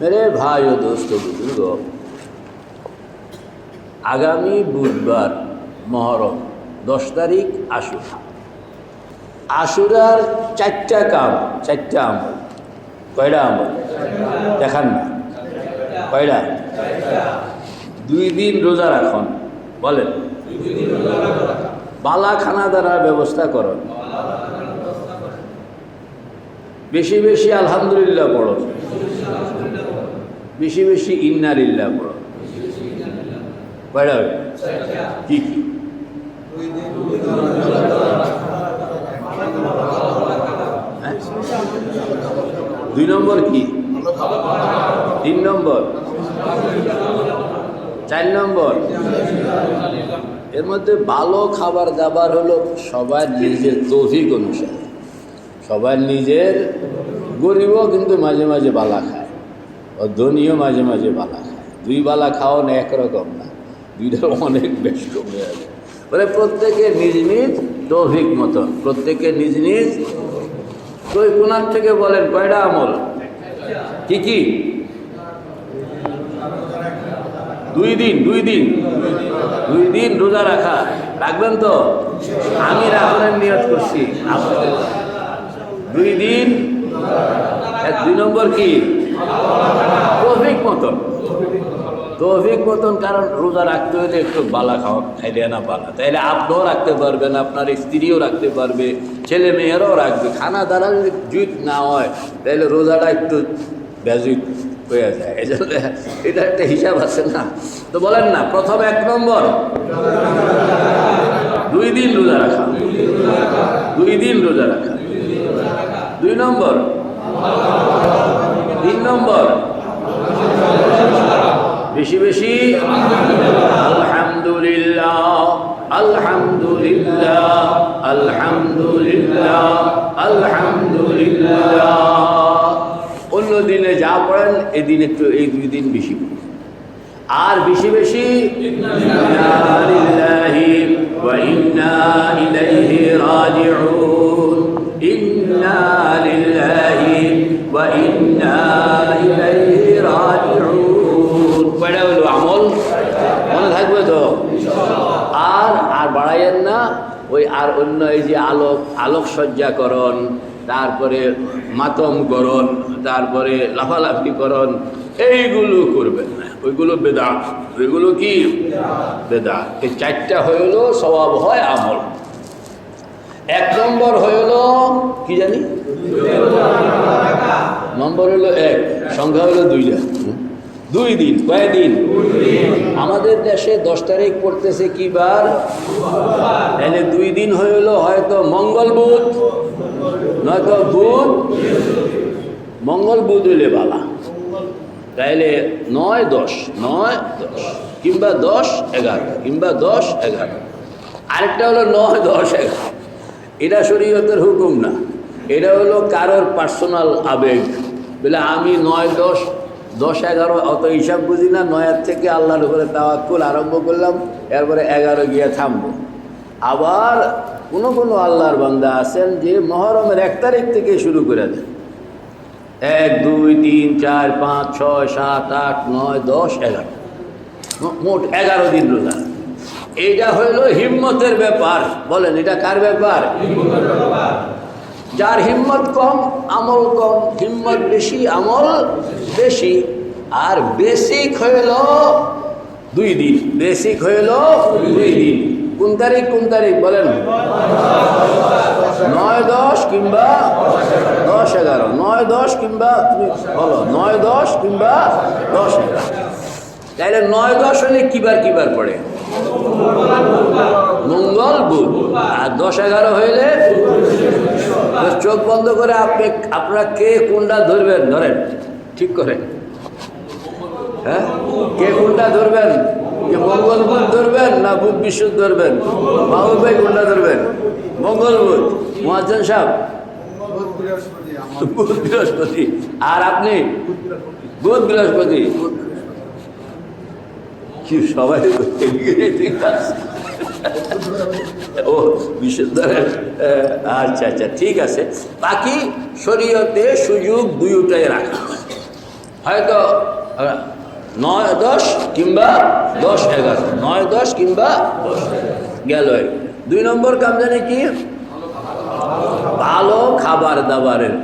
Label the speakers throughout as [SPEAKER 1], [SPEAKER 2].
[SPEAKER 1] মেরে ভাই ও দোস্ত বুজুর্গ আগামী বুধবার মহরম দশ তারিখ আশুরা আশুরার চারটা কাম চারটা আমল কয়টা আমল দেখান না কয়টা দুই দিন রোজা রাখুন বলেন বালাখানা দ্বারা ব্যবস্থা করুন বেশি বেশি আলহামদুলিল্লাহ পড়ো বেশি বেশি ইন্নারিল্লা পড়ো পড়া কি কি হ্যাঁ? দুই নম্বর কি তিন নম্বর চার নম্বর এর মধ্যে ভালো খাবার দাবার হলো সবার নিজের তৌফিক অনুসারে সবার নিজের গরিবও কিন্তু মাঝে মাঝে বালা খায় ধনীও মাঝে মাঝে বালা খায় দুই বালা খাও না একরকম না দুইটা অনেক বেশ কমে যাবে বলে প্রত্যেকের নিজ নিজ তৌফিক মতন প্রত্যেকের নিজ নিজ তো কোনার থেকে বলেন কয়টা আমল কি কি দুই দিন দুই দিন দুই দিন রোজা রাখা রাখবেন তো আমি রাখলেন নিয়ত করছি দুই দিন দুই নম্বর কি তৌফিক মতন তৌফিক মতন কারণ রোজা রাখতে হলে একটু বালা খাওয়া খাইলে না বালা তাইলে আপনিও রাখতে পারবেন আপনার স্ত্রীও রাখতে পারবে ছেলে মেয়েরাও রাখবে খানা দানা যদি জুত না হয় তাহলে রোজাটা একটু বেজুত হয়ে যায় এই জন্য এটা একটা হিসাব আছে না তো বলেন না প্রথম এক নম্বর দুই দিন রোজা রাখা দুই দিন রোজা রাখা দুই নম্বর তিন নম্বর বেশি বেশি আলহামদুলিল্লাহ আলহামদুলিল্লাহ আলহামদুলিল্লাহ আলহামদুলিল্লাহ অন্য দিনে যা পড়েন এদিন একটু এই দুই দিন বেশি আর বেশি বেশি ইন্না وإنا إليه راجعون আমল থাকবে তো আর আর বাড়াইয়েন না ওই আর অন্য এই যে আলোক তারপরে লাফালাফি তারপরে এইগুলো করবেন না ওইগুলো বেদা ওইগুলো কি বেদা এই চারটা হইলো স্বভাব হয় আমল এক নম্বর হইল কি জানি নম্বর হলো এক সংখ্যা হলো দুইটা দুই দিন কয়েকদিন আমাদের দেশে দশ তারিখ পড়তেছে কি বার তাহলে দুই দিন হইল হয়তো মঙ্গল বুধ নয়তো বুধ মঙ্গল বুধ হইলে বালা তাইলে নয় দশ নয় দশ কিংবা দশ এগারো কিংবা দশ এগারো আরেকটা হলো নয় দশ এগারো এটা শরীয়তের হুকুম না এটা হলো কারোর পার্সোনাল আবেগ বলে আমি নয় দশ দশ এগারো অত হিসাব বুঝি না নয়ের থেকে আল্লাহর উপরে তাওয়াক্কুল আরম্ভ করলাম এরপরে এগারো গিয়ে থামব আবার কোনো কোনো আল্লাহর বান্দা আছেন যে মহরমের এক তারিখ থেকে শুরু করে দেন এক দুই তিন চার পাঁচ ছয় সাত আট নয় দশ এগারো মোট এগারো দিন রোজা এটা হইল হিম্মতের ব্যাপার বলেন এটা কার ব্যাপার যার হিম্মত কম আমল কম হিম্মত বেশি আমল বেশি আর বেসিক হইল দুই দিন বেসিক হইল দুই দিন কোন তারিখ কোন তারিখ বলেন নয় দশ কিংবা দশ এগারো নয় দশ কিংবা তুমি বলো নয় দশ কিংবা দশ এগারো তাহলে নয় দশ হলে কিবার কিবার পড়ে মঙ্গল বুধ আর দশ এগারো হইলে চোখ বন্ধ করে আপনি আপনারা কে কোনটা ধরবেন ধরেন ঠিক করে হ্যাঁ কে কোনটা ধরবেন মঙ্গল বুধ ধরবেন না বুধ বিশ্ব ধরবেন বাবু ভাই কোনটা ধরবেন মঙ্গল বুধ মহাজন সাহেব বুধ বৃহস্পতি আর আপনি বুধ বৃহস্পতি কি সবাই ও বিশেষ আচ্ছা আচ্ছা ঠিক আছে বাকি শরীয়তে সুযোগ দুইটাই রাখা হয়তো নয় দশ কিংবা দশ এগারো নয় দশ কিংবা গেল দুই নম্বর কাম জানি কি ভালো খাবার দাবারের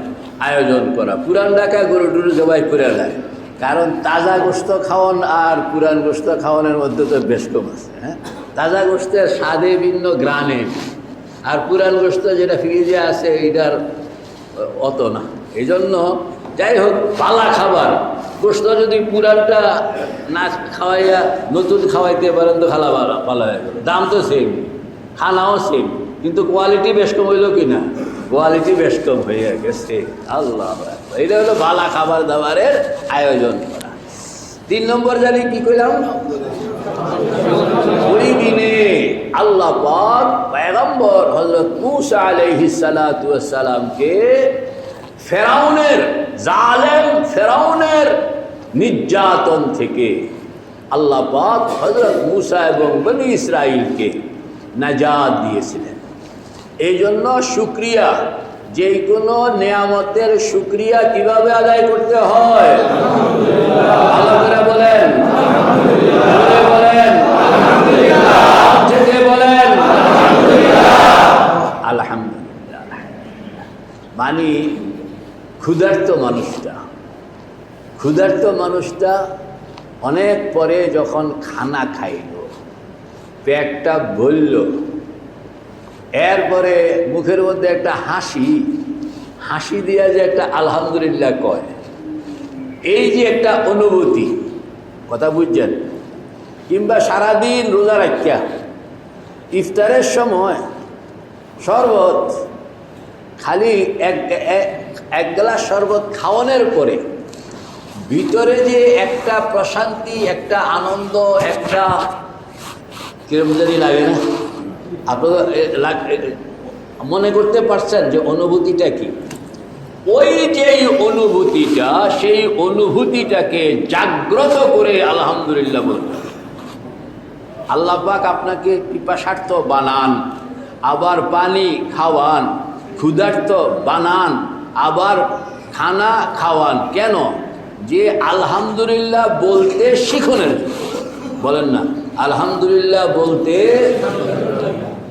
[SPEAKER 1] আয়োজন করা পুরান ডাকা গরু টুরু জবাই করে দেয় কারণ তাজা গোস্ত খাওয়ান আর পুরান গোস্ত খাওয়ানোর মধ্যে তো বেশ কম আছে হ্যাঁ তাজা গোস্তের স্বাদে ভিন্ন গ্রানে আর পুরান গোস্ত যেটা ফ্রিজে আছে এইটার অত না এই জন্য যাই হোক পালা খাবার গোস্ত যদি পুরানটা না খাওয়াইয়া নতুন খাওয়াইতে পারেন তো খালা পালা হয়ে গেল দাম তো সেম খানাও সেম কিন্তু কোয়ালিটি বেশ কম হইল না কোয়ালিটি বেশ কম হয়ে গেছে আল্লাহ এটা হলো বালা খাবার দাবারের আয়োজন করা তিন নম্বর জানি কি করলাম ওই দিনে আল্লাহ পয়গম্বর হজরত মুসা আলহি সালাতামকে ফেরাউনের জালেম ফেরাউনের নির্যাতন থেকে আল্লাহ পাক হজরত মুসা এবং বনি ইসরাইলকে নাজাদ দিয়েছিলেন এই জন্য সুক্রিয়া যে কোনো নেয়ামতের সুক্রিয়া কিভাবে আদায় করতে হয় বলেন বলেন বলেন আলহামদুলিল্লাহ মানে ক্ষুধার্ত মানুষটা ক্ষুধার্ত মানুষটা অনেক পরে যখন খানা খাইল পেটটা বলল এরপরে মুখের মধ্যে একটা হাসি হাসি দিয়া যে একটা আলহামদুলিল্লাহ কয় এই যে একটা অনুভূতি কথা বুঝছেন কিংবা সারাদিন রোজা রাখিয়া ইফতারের সময় শরবত খালি এক এক গ্লাস শরবত খাওয়ানোর পরে ভিতরে যে একটা প্রশান্তি একটা আনন্দ একটা কিরম জানি লাগে না আপনারা মনে করতে পারছেন যে অনুভূতিটা কি ওই যেই অনুভূতিটা সেই অনুভূতিটাকে জাগ্রত করে আলহামদুলিল্লাহ বলবেন আল্লাপাক আপনাকে পিপাসার্থ বানান আবার পানি খাওয়ান ক্ষুধার্ত বানান আবার খানা খাওয়ান কেন যে আলহামদুলিল্লাহ বলতে শিখুনের বলেন না আলহামদুলিল্লাহ বলতে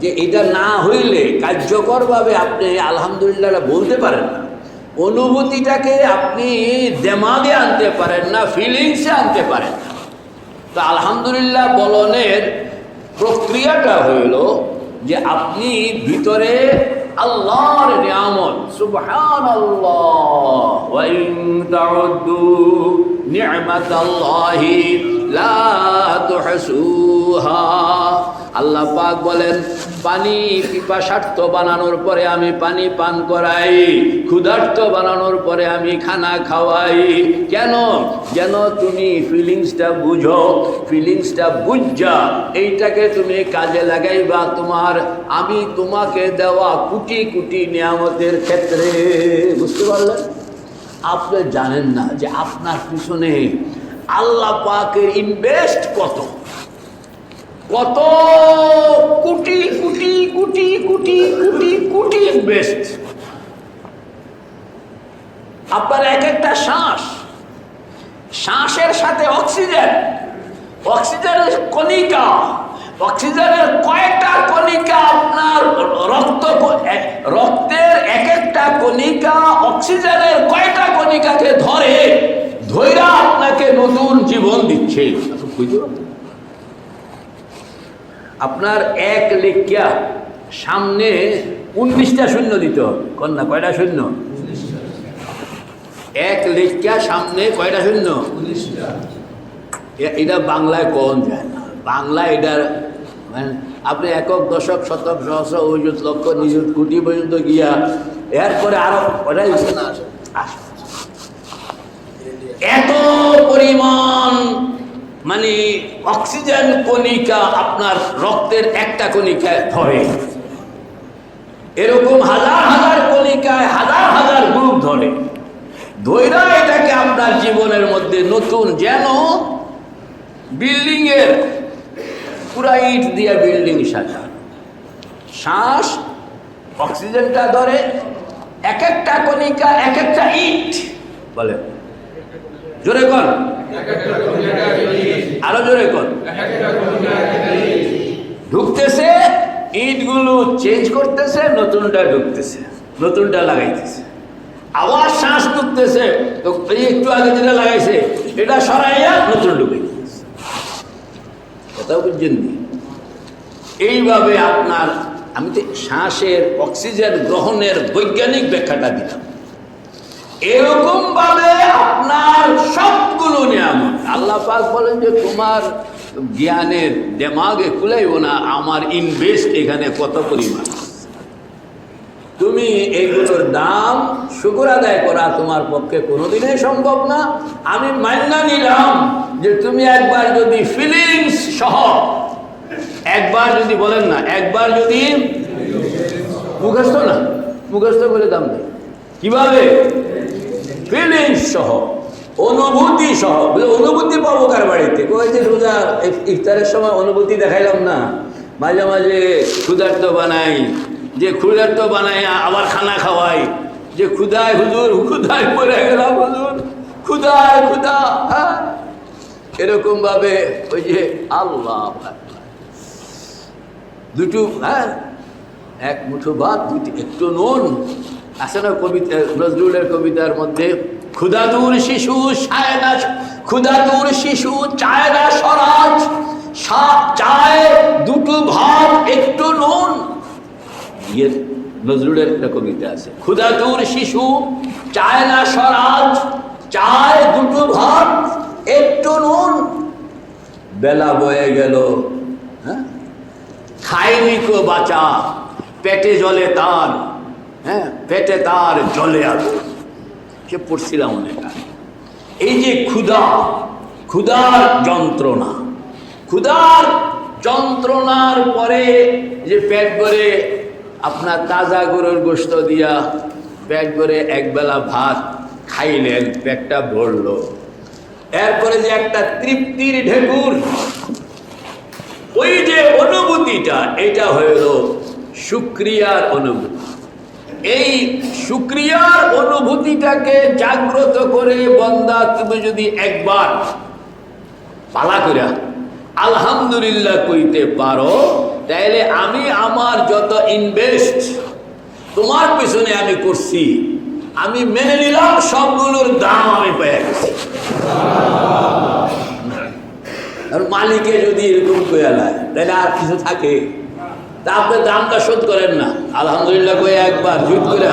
[SPEAKER 1] যে এটা না হইলে কার্যকরভাবে আপনি আলহামদুলিল্লাহ বলতে পারেন না অনুভূতিটাকে আপনি দেমাগে আনতে পারেন না ফিলিংসে আনতে পারেন না তো আলহামদুলিল্লাহ বলনের প্রক্রিয়াটা হইল যে আপনি ভিতরে আল্লাহর নিয়ামত সুবহান আল্লাহ লা তুহসুহা আল্লাহ পাক বলেন পানি পিপাসার্থ বানানোর পরে আমি পানি পান করাই ক্ষুধার্থ বানানোর পরে আমি খানা খাওয়াই কেন যেন তুমি ফিলিংসটা বুঝো ফিলিংসটা বুঝা এইটাকে তুমি কাজে লাগাইবা তোমার আমি তোমাকে দেওয়া কুটি কুটি নিয়ামতের ক্ষেত্রে বুঝতে পারলেন আপনি জানেন না যে আপনার পিছনে আল্লাহ পাকের ইনভেস্ট কত কত কুটি কুটি কুটি কুটি কুটি কুটি বেস্ট আপনার এক একটা শ্বাস শ্বাসের সাথে অক্সিজেন অক্সিজেনের কণিকা অক্সিজেনের কয়েকটা কণিকা আপনার রক্ত রক্তের এক একটা কণিকা অক্সিজেনের কয়েকটা কণিকাকে ধরে ধৈরা আপনাকে নতুন জীবন দিচ্ছে বুঝতে আপনার এক লেখিয়া সামনে উনিশটা শূন্য দিত কন্যা কয়টা শূন্য এক লেখিয়া সামনে কয়টা শূন্য এটা বাংলায় কন যায় না বাংলা এটার মানে আপনি একক দশক শতক সহস্র অভিযোগ লক্ষ নিযুত কোটি পর্যন্ত গিয়া এরপরে আরো কটাই না আসে এত পরিমাণ মানে অক্সিজেন কণিকা আপনার রক্তের একটা কণিকায় ধরে এরকম হাজার হাজার কণিকায় হাজার হাজার গ্রুপ ধরে ধৈরা এটাকে আপনার জীবনের মধ্যে নতুন যেন বিল্ডিংয়ের পুরা ইট দিয়ে বিল্ডিং সাজা শ্বাস অক্সিজেনটা ধরে এক একটা কণিকা এক একটা ইট বলে জোরে কর আরো জোরে কর ঢুকতেছে ইটগুলো চেঞ্জ করতেছে নতুনটা ঢুকতেছে নতুনটা লাগাইতেছে আবার শ্বাস ঢুকতেছে তো একটু আগে যেটা লাগাইছে এটা সরাইয়া নতুন ঢুকে কথা বুঝছেন এইভাবে আপনার আমি তো শ্বাসের অক্সিজেন গ্রহণের বৈজ্ঞানিক ব্যাখ্যাটা দিলাম এরকম ভাবে আপনার সবগুলো নিয়ামত আল্লাহ পাক বলেন যে তোমার জ্ঞানের দেমাগে খুলেই না আমার ইনভেস্ট এখানে কত পরিমাণ তুমি এইগুলোর দাম শুকুর আদায় করা তোমার পক্ষে কোনোদিনই সম্ভব না আমি মান্না নিলাম যে তুমি একবার যদি ফিলিংস সহ একবার যদি বলেন না একবার যদি মুখস্থ না মুখস্থ করে দাম দেয় কিভাবে ফিলিংস সহ অনুভূতি সহ অনুভূতি পাবো কার বাড়িতে কয়েছে সোজা ইফতারের সময় অনুভূতি দেখাইলাম না মাঝে মাঝে ক্ষুধার্ত বানাই যে ক্ষুধার্ত বানাই আবার খানা খাওয়াই যে ক্ষুধায় হুজুর ক্ষুধায় পড়ে গেলাম হুজুর ক্ষুধায় ক্ষুধা হ্যাঁ এরকমভাবে ওই যে আল্লাহ দুটো হ্যাঁ এক মুঠো ভাত দুটি একটু নুন আছে না কবিতা নজরুলের কবিতার মধ্যে ক্ষুদাদুর শিশু চায় ক্ষুদাদুর শিশু চায়না স্বরাজ সাপ চায় দুটো ভাব একটু নুন ইয়ে নজরুলের একটা কবিতা আছে ক্ষুদাদুর শিশু চায় না স্বরাজ চায় দুটো ভাব একটু নুন বেলা বয়ে গেল হ্যাঁ খাইনি কো বাঁচা পেটে জলে তার হ্যাঁ পেটে তার জলে আগুন সে পড়ছিলাম অনেক এই যে ক্ষুধা ক্ষুধার যন্ত্রণা ক্ষুধার যন্ত্রণার পরে যে পেট করে আপনার তাজা গরুর গোস্ত দিয়া পেট করে একবেলা ভাত খাইলেন পেটটা ভরল এরপরে যে একটা তৃপ্তির ঢেকুর ওই যে অনুভূতিটা এটা হইল সুক্রিয়ার অনুভূতি এই সুক্রিয়ার অনুভূতিটাকে জাগ্রত করে বন্দা তুমি যদি একবার পালা করিয়া আলহামদুলিল্লাহ কইতে পারো তাইলে আমি আমার যত ইনভেস্ট তোমার পেছনে আমি করছি আমি মেনে নিলাম সবগুলোর দাম আমি পেয়ে গেছি মালিকে যদি এরকম কয়া লাগে তাহলে আর কিছু থাকে তা আপনি দামটা শোধ করেন না আলহামদুলিল্লাহ কয়ে একবার জুট করে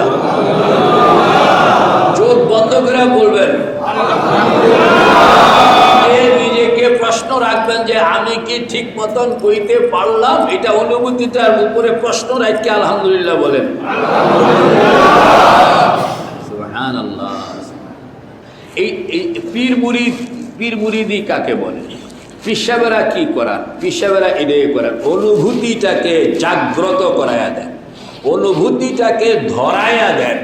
[SPEAKER 1] চোখ বন্ধ করে বলবেন নিজেকে প্রশ্ন রাখবেন যে আমি কি ঠিক মতন কইতে পারলাম এটা অনুভূতিটার উপরে প্রশ্ন রাখকে আলহামদুলিল্লাহ বলেন এই পীর মুড়ি পীর মুড়িদি কাকে বলে পিসাবেরা কি করার পিসাবেরা এটাই করার অনুভূতিটাকে জাগ্রত করাইয়া দেন অনুভূতিটাকে ধরাইয়া দেন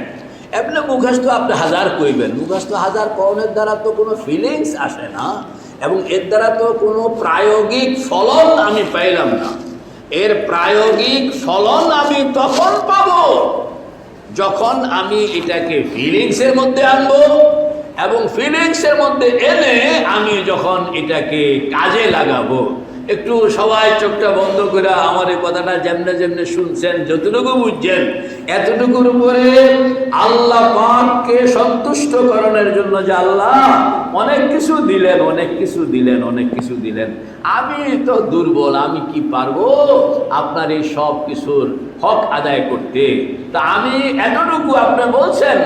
[SPEAKER 1] এমনি মুখাস্ত আপনি হাজার কইবেন মুখাস্ত হাজার কওনের দ্বারা তো কোনো ফিলিংস আসে না এবং এর দ্বারা তো কোনো প্রায়োগিক ফলন আমি পাইলাম না এর প্রায়োগিক ফলন আমি তখন পাব যখন আমি এটাকে ফিলিংসের মধ্যে আনবো এবং ফিলিংসের মধ্যে এনে আমি যখন এটাকে কাজে লাগাবো একটু সবাই চোখটা বন্ধ করে আমার এই কথাটা যেমনে যেমনে শুনছেন যতটুকু বুঝছেন এতটুকুর উপরে আল্লাহ পাককে সন্তুষ্ট করণের জন্য যে আল্লাহ অনেক কিছু দিলেন অনেক কিছু দিলেন অনেক কিছু দিলেন আমি তো দুর্বল আমি কি পারবো আপনার এই সব কিছুর হক আদায় করতে তা আমি এতটুকু আপনি বলছেন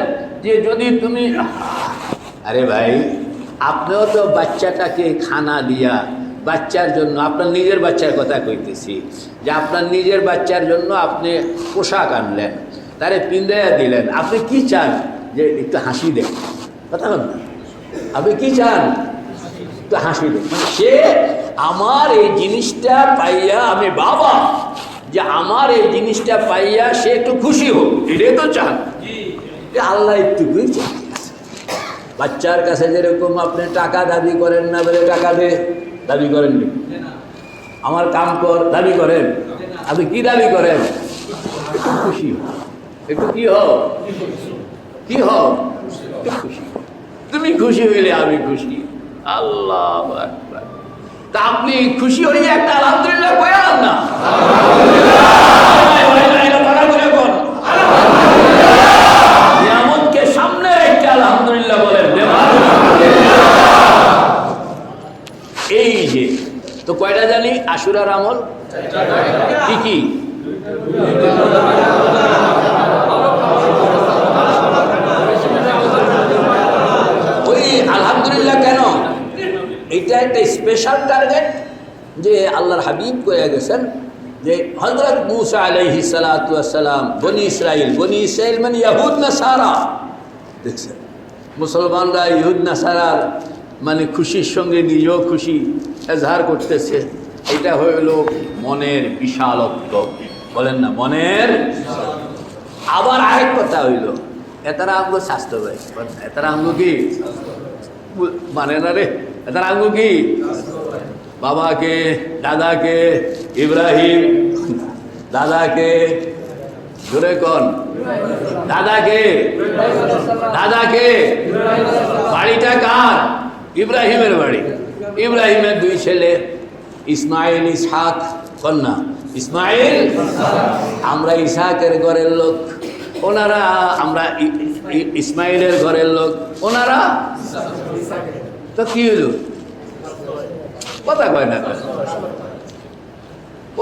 [SPEAKER 1] যে যদি তুমি আরে ভাই আপনিও তো বাচ্চাটাকে খানা দিয়া বাচ্চার জন্য আপনার নিজের বাচ্চার কথা কইতেছি যে আপনার নিজের বাচ্চার জন্য আপনি পোশাক আনলেন তারে পিন্দাইয়া দিলেন আপনি কি চান যে একটু হাসি দেখ কথা বল আপনি কি চান একটু হাসি দেখ মানে সে আমার এই জিনিসটা পাইয়া আমি বাবা যে আমার এই জিনিসটা পাইয়া সে একটু খুশি হোক এটাই তো চান আল্লাহ একটু চান বাচ্চার কাছে যেরকম আপনি টাকা দাবি করেন না বলে টাকা দে দাবি করেন আমার কাম কর দাবি করেন আপনি কি দাবি করেন একটু খুশি একটু কি হও কি হও খুশি তুমি খুশি হইলে আমি খুশি আল্লাহ তা আপনি খুশি হইলে একটা আলহামদুলিল্লাহ কয়াল না তো কয়টা জানি আশুরার আমল কি কি ওই আলহামদুলিল্লাহ কেন এটা একটা স্পেশাল টার্গেট যে আল্লাহর হাবিব কয়ে গেছেন যে হজরত মুসা আলহি সালাম বনি ইসরাইল বনি ইসরাইল মানে ইয়াহুদ না সারা দেখছেন মুসলমানরা ইহুদ না সারার মানে খুশির সঙ্গে নিজেও খুশি এজহার করতেছে এটা হইল মনের বিশালত্ব বলেন না মনের আবার আরেক কথা হইল এতারা আঙ্গ স্বাস্থ্য ভাই এতারা আঙ্গ কি মানে না রে এতারা আঙ্গ কি বাবাকে দাদাকে ইব্রাহিম দাদাকে জোরে কন দাদাকে দাদাকে বাড়িটা কার ইব্রাহিমের বাড়ি ইব্রাহিমের দুই ছেলে ইসমাইল ইসহাক কন্যা ইসমাইল আমরা ইসহাকের ঘরের লোক ওনারা আমরা ইসমাইলের ঘরের লোক ওনারা তো কি হল কথা কয় না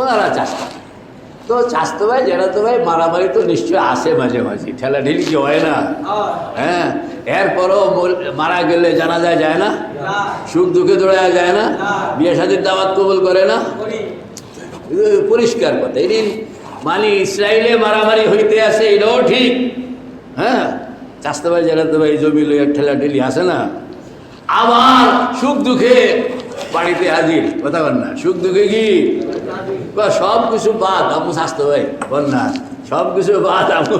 [SPEAKER 1] ওনারা চাষ তো চাষতো ভাই জেরাতো ভাই মারামারি তো নিশ্চয়ই আসে মাঝে মাঝে ঠেলা ঢিল কি হয় না হ্যাঁ এরপরও মারা গেলে জানা যায় যায় না সুখ দুঃখে দৌড়া যায় না বিয়ে সাদির দাওয়াত কবল করে না পরিষ্কার কথা এদিন মানে ইসরায়েলে মারামারি হইতে আসে এটাও ঠিক হ্যাঁ চাষতে ভাই জেরাতো ভাই জমি লইয়া ঠেলা ঢিলি আসে না আবার সুখ দুঃখে বাড়িতে হাজির কথা বল না সুখ দুঃখে কি সব কিছু বাদ আপু স্বাস্থ্য ভাই বল না সব কিছু বাদ আপু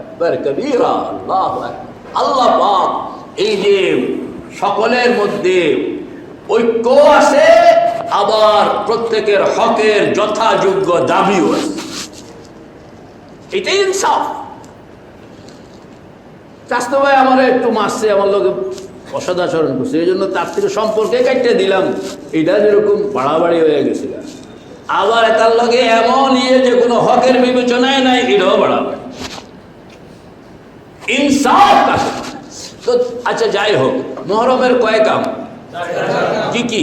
[SPEAKER 1] একবার আল্লাহ এই যে সকলের মধ্যে ঐক্য আছে আবার প্রত্যেকের হকের যথাযোগ্য দাবিও আছে এটাই ইনসাফ চাস্ত ভাই আমার একটু মারছে আমার লোকে অসদাচরণ করছে এই জন্য তার থেকে সম্পর্কে কাটতে দিলাম এটা যেরকম বাড়াবাড়ি হয়ে গেছিল আবার তার লগে এমন ইয়ে যে কোনো হকের বিবেচনায় নাই এটাও বাড়াবাড়ি ইনসাফ তো আচ্ছা যাই হোক মহরমের কয়েক আম কি কি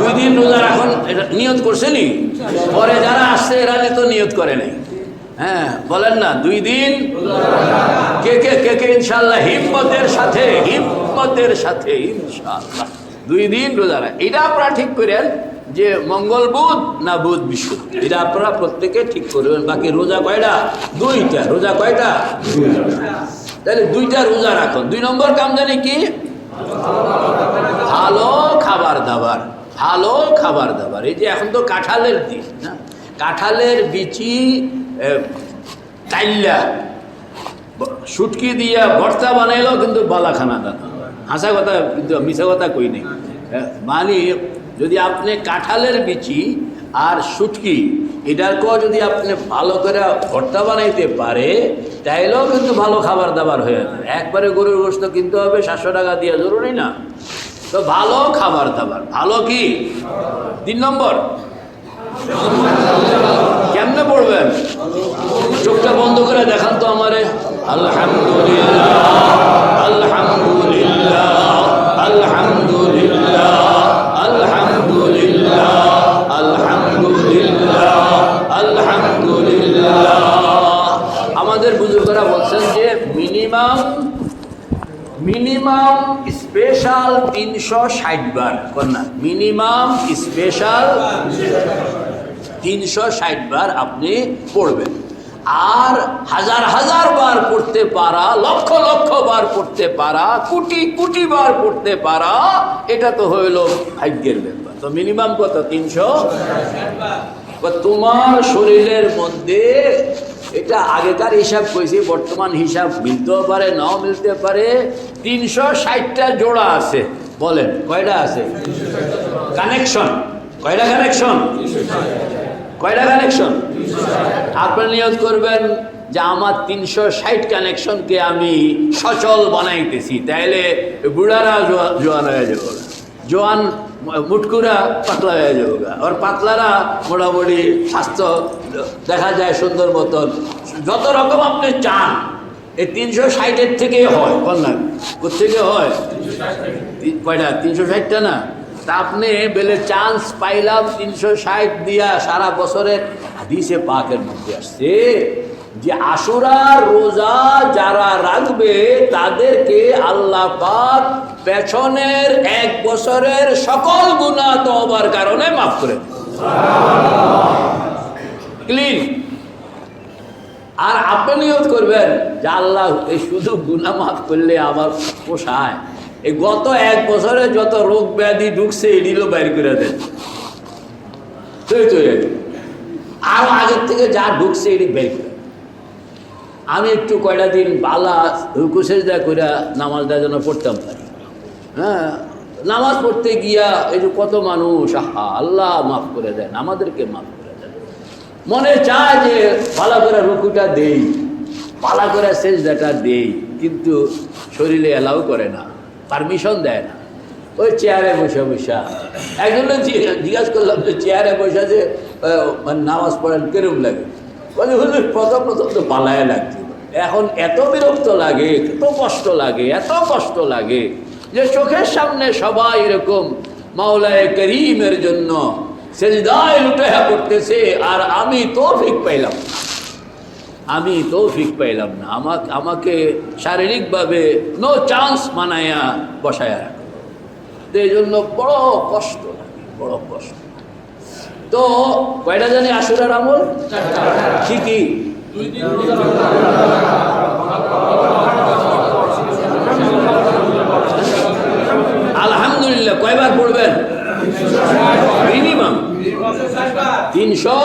[SPEAKER 1] দুই দিন রোজা এখন নিয়ত করছেনি পরে যারা আসছে এরা তো নিয়ত করে নাই হ্যাঁ বলেন না দুই দিন কে কে কে কে ইনশাল্লাহ হিম্মতের সাথে হিম্মতের সাথে ইনশাল্লাহ দুই দিন রোজা রাখ এটা আপনারা ঠিক করেন যে মঙ্গল বুধ না বুধ বিশুদ্ধ এটা আপনারা প্রত্যেকে ঠিক করবেন বাকি রোজা কয়টা দুইটা রোজা কয়টা তাহলে দুইটা রোজা রাখুন দুই নম্বর কাম জানি কি ভালো খাবার দাবার ভালো খাবার দাবার এই যে এখন তো কাঁঠালের দিন না কাঁঠালের বিচি তাইলা সুটকি দিয়া ভর্তা বানাইলেও কিন্তু বালাখানা দাদা হাসা কথা কিন্তু মিশা কথা কই নেই মানে যদি আপনি কাঁঠালের বিচি আর সুটকি এটাকেও যদি আপনি ভালো করে ভর্তা বানাইতে পারে তাইলেও কিন্তু ভালো খাবার দাবার হয়ে যাবে একবারে গরুর গোস্ত কিনতে হবে সাতশো টাকা দেওয়া জরুরি না তো ভালো খাবার দাবার ভালো কি তিন নম্বর কেমনে পড়বেন চোখটা বন্ধ করে দেখান তো আমারে আলহামদুলিল্লাহ আলহামদুলিল্লাহ আলহামদুলিল্লাহ আমাদের বলছেন যে মিনিমাম মিনিমাম স্পেশাল তিনশো ষাট বার কন্যা মিনিমাম স্পেশাল তিনশো ষাট বার আপনি পড়বেন আর হাজার হাজার বার পড়তে পারা লক্ষ লক্ষ বার পড়তে পারা কোটি কোটি বার পড়তে পারা এটা তো হইল ভাগ্যের ব্যাপার তো মিনিমাম কত তিনশো তোমার শরীরের মধ্যে এটা আগেকার হিসাব কইছি বর্তমান হিসাব মিলতেও পারে নাও মিলতে পারে তিনশো ষাটটা জোড়া আছে বলেন কয়টা আছে কানেকশন কয়টা কানেকশন কয়টা কানেকশন আপনার নিয়োগ করবেন যে আমার তিনশো ষাট কানেকশনকে আমি সচল বানাইতেছি তাইলে বুড়ারা জোয়ান হয়ে যাবো জোয়ান মুটকুরা পাতলা হয়ে যাবো আর পাতলারা মোটামুটি স্বাস্থ্য দেখা যায় সুন্দর মতন যত রকম আপনি চান এই তিনশো ষাটের থেকে হয় কন্যা কোথেকে হয় কয়টা তিনশো ষাটটা না তা আপনি বেলে চান্স পাইলাম তিনশো ষাট দিয়া সারা বছরের হাদিসে পাকের মধ্যে আসছে যে আসুরা রোজা যারা রাখবে তাদেরকে আল্লাহ পাক পেছনের এক বছরের সকল গুণা তবার কারণে মাফ করে ক্লিন আর আপনি নিয়োগ করবেন যে আল্লাহ এই শুধু গুণা মাফ করলে আমার পোষায় এই গত এক বছরে যত রোগ ব্যাধি ঢুকছে এডিলো বাইর করে দেন আর আগের থেকে যা ঢুকছে এটি বের করে আমি একটু কয়টা দিন বালা হুকুসেজা করে নামাজটা যেন পড়তাম পারি হ্যাঁ নামাজ পড়তে গিয়া এই যে কত মানুষ আহা আল্লাহ মাফ করে দেন আমাদেরকে মাফ করে দেন মনে চায় যে ভালো করে রুকুটা দেই পালা করে সেজদাটা দেই কিন্তু শরীরে এলাও করে না পারমিশন দেয় না ওই চেয়ারে বসে বসা একজন জিজ্ঞাসা করলাম যে চেয়ারে বসা যে মানে নামাজ পড়েন কেরম লাগে বলে হলো প্রথম প্রথম তো পালায় লাগছে এখন এত বিরক্ত লাগে এত কষ্ট লাগে এত কষ্ট লাগে যে চোখের সামনে সবাই এরকম মাওলায় করিমের জন্য সেজদায় লুটেহা করতেছে আর আমি তো ঠিক পাইলাম না আমি তৌফিক পাইলাম না আমাকে আমাকে শারীরিকভাবে নো চান্স মানাইয়া বসায়া রাখো এই জন্য বড় কষ্ট বড় কষ্ট তো কয়টা জানি আসুরার আমল কি কি আলহামদুলিল্লাহ কয়বার পড়বেন মিনিমাম তিনশো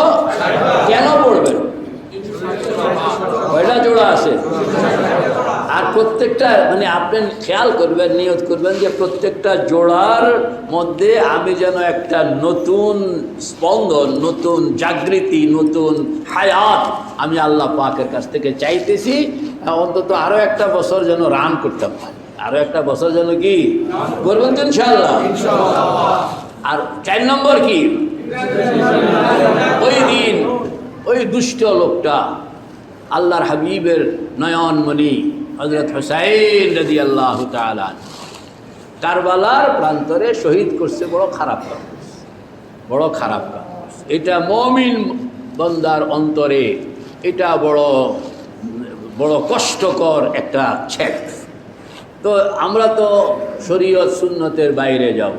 [SPEAKER 1] কেন পড়বেন কয়টা জোড়া আছে আর প্রত্যেকটা মানে আপনি খেয়াল করবেন নিয়ত করবেন যে প্রত্যেকটা জোড়ার মধ্যে আমি যেন একটা নতুন স্পন্দন নতুন জাগৃতি নতুন হায়াত আমি আল্লাহ পাকের কাছ থেকে চাইতেছি অন্তত আরও একটা বছর যেন রান করতে পারি আরও একটা বছর যেন কি করবেন তো ইনশাল্লাহ আর চার নম্বর কি ওই দিন ওই দুষ্ট লোকটা আল্লাহর হাবিবের নয়নমণি হজরত হুসাইন রদি আল্লাহ কারবালার প্রান্তরে শহীদ করছে বড় খারাপ কাম বড় খারাপ কাম এটা মমিন বন্দার অন্তরে এটা বড় বড় কষ্টকর একটা ছেক তো আমরা তো শরীয়ত সুন্নতের বাইরে যাব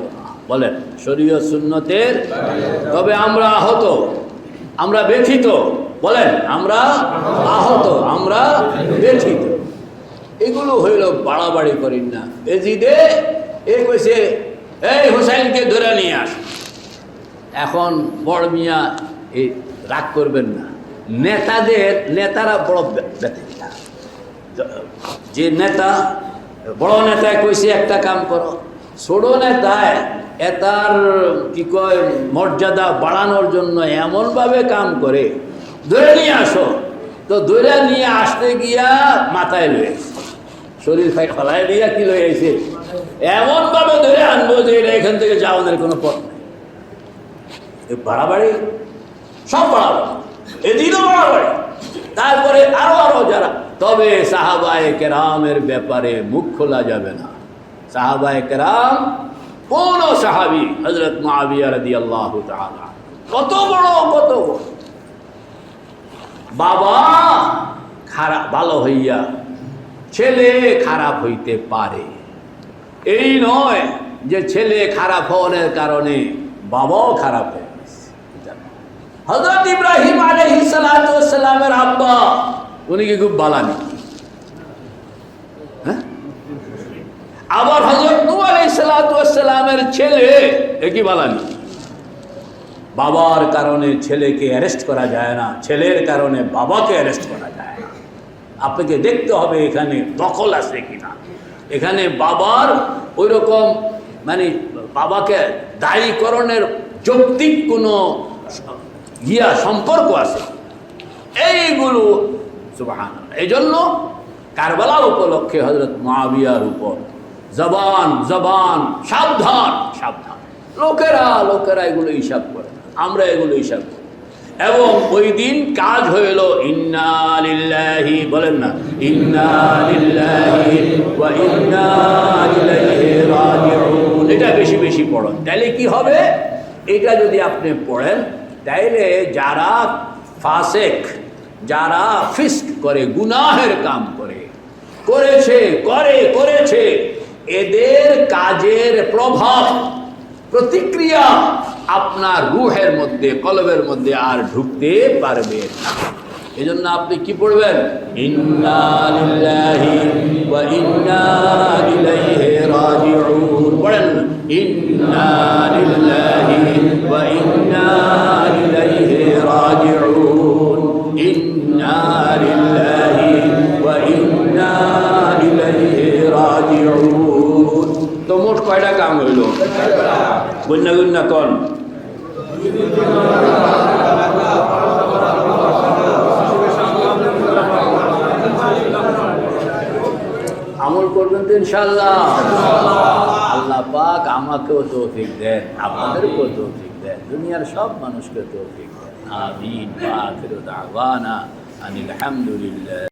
[SPEAKER 1] বলেন শরীয়ত সুন্নতের তবে আমরা আহত আমরা ব্যথিত বলেন আমরা আহত আমরা ব্যথিত এগুলো হইল বাড়াবাড়ি করেন না এজিদে এ কইছে এই হোসাইনকে ধরে নিয়ে আস এখন বড় মিয়া এই রাগ করবেন না নেতাদের নেতারা বড় ব্যথিত যে নেতা বড় নেতা কইছে একটা কাম করো ছোড়নে তাই এ কি কয় মর্যাদা বাড়ানোর জন্য এমনভাবে কাম করে ধরে নিয়ে আসো তো ধরে নিয়ে আসতে গিয়া মাথায় লয়ে শরীর ফেলায় দিয়া কি লয়ে আইছে এমনভাবে ধরে আনবো যে এটা এখান থেকে যাওয়াদের কোনো পথ নেই বাড়াবাড়ি সব বাড়াবাড়ি এদিনও বাড়াবাড়ি তারপরে আরো আরো যারা তবে সাহাবায় কেরামের ব্যাপারে মুখ খোলা যাবে না কত বড় কত বাবা ভালো ছেলে খারাপ হইতে পারে এই নয় যে ছেলে খারাপ হওয়ার কারণে বাবাও খারাপ হয়ে হজরত ইব্রাহিম আলহিসালামের আব্বা উনি কি খুব বালানি আবার হজরত নু ছেলে একই বালানি বাবার কারণে ছেলেকে অ্যারেস্ট করা যায় না ছেলের কারণে বাবাকে অ্যারেস্ট করা যায় না আপনাকে দেখতে হবে এখানে দখল আছে কিনা এখানে বাবার ওই রকম মানে বাবাকে দায়ীকরণের যৌক্তিক কোনো ইয়া সম্পর্ক আছে এইগুলো এই জন্য কারবালা উপলক্ষে হজরত মাবিয়ার উপর জবান জবান সাবধান সাবধান লোকেরা লোকেরা এগুলো হিসাব করে আমরা এগুলো হিসাব করি এবং ওই দিন কাজ হইল ইন্নালিল্লাহি বলেন না ইন্নালিল্লাহি ওয়া ইন্না ইলাইহি রাজিউন এটা বেশি বেশি পড়েন তাহলে কি হবে এটা যদি আপনি পড়েন তাইলে যারা ফাসেক যারা ফিস্ক করে গুনাহের কাম করে করেছে করে করেছে এদের কাজের প্রভাব প্রতিক্রিয়া আপনার রুহের মধ্যে কলবের মধ্যে আর ঢুকতে পারবে না এই জন্য আপনি কি পড়বেন পড়েন ইন্না কয়টা কাম হইল গন্যা গন্যা কন আমল করবেন তো ইনশাল্লাহ আল্লাহ পাক আমাকেও তৌফিক দেন আপনাদেরকেও তৌফিক দেন দুনিয়ার সব মানুষকে তৌফিক দেন আমিন আলহামদুলিল্লাহ